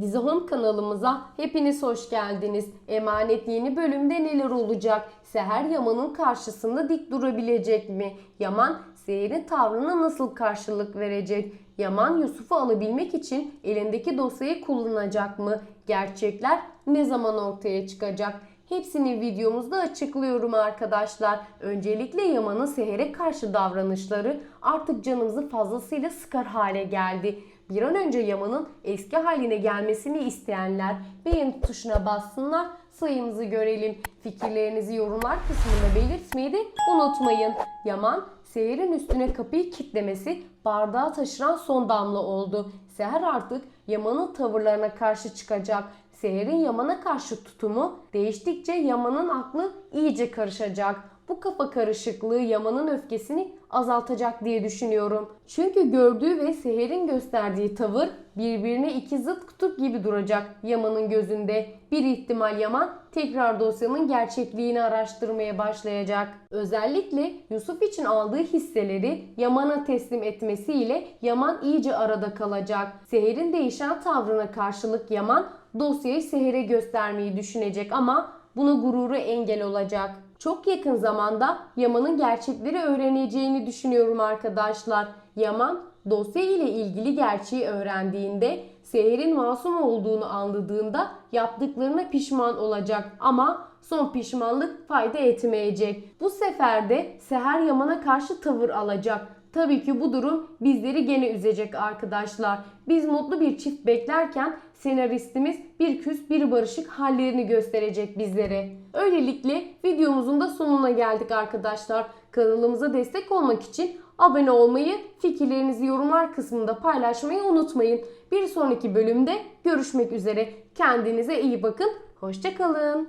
Dizi Home kanalımıza hepiniz hoş geldiniz. Emanet yeni bölümde neler olacak? Seher Yaman'ın karşısında dik durabilecek mi? Yaman Seher'in tavrına nasıl karşılık verecek? Yaman Yusuf'u alabilmek için elindeki dosyayı kullanacak mı? Gerçekler ne zaman ortaya çıkacak? Hepsini videomuzda açıklıyorum arkadaşlar. Öncelikle Yaman'ın Seher'e karşı davranışları artık canımızı fazlasıyla sıkar hale geldi. Bir an önce Yaman'ın eski haline gelmesini isteyenler beğen tuşuna bassınlar. Sayımızı görelim. Fikirlerinizi yorumlar kısmında belirtmeyi de unutmayın. Yaman Seher'in üstüne kapıyı kitlemesi bardağı taşıran son damla oldu. Seher artık Yaman'ın tavırlarına karşı çıkacak. Seher'in Yaman'a karşı tutumu değiştikçe Yaman'ın aklı iyice karışacak. Bu kafa karışıklığı Yaman'ın öfkesini azaltacak diye düşünüyorum. Çünkü gördüğü ve Seher'in gösterdiği tavır birbirine iki zıt kutup gibi duracak Yaman'ın gözünde. Bir ihtimal Yaman tekrar dosyanın gerçekliğini araştırmaya başlayacak. Özellikle Yusuf için aldığı hisseleri Yaman'a teslim etmesiyle Yaman iyice arada kalacak. Seher'in değişen tavrına karşılık Yaman dosyayı Seher'e göstermeyi düşünecek ama buna gururu engel olacak. Çok yakın zamanda Yaman'ın gerçekleri öğreneceğini düşünüyorum arkadaşlar. Yaman dosya ile ilgili gerçeği öğrendiğinde Seher'in masum olduğunu anladığında yaptıklarına pişman olacak ama son pişmanlık fayda etmeyecek. Bu sefer de Seher Yaman'a karşı tavır alacak. Tabii ki bu durum bizleri gene üzecek arkadaşlar. Biz mutlu bir çift beklerken senaristimiz bir küs bir barışık hallerini gösterecek bizlere. Öylelikle videomuzun da sonuna geldik arkadaşlar. Kanalımıza destek olmak için abone olmayı, fikirlerinizi yorumlar kısmında paylaşmayı unutmayın. Bir sonraki bölümde görüşmek üzere. Kendinize iyi bakın. Hoşçakalın.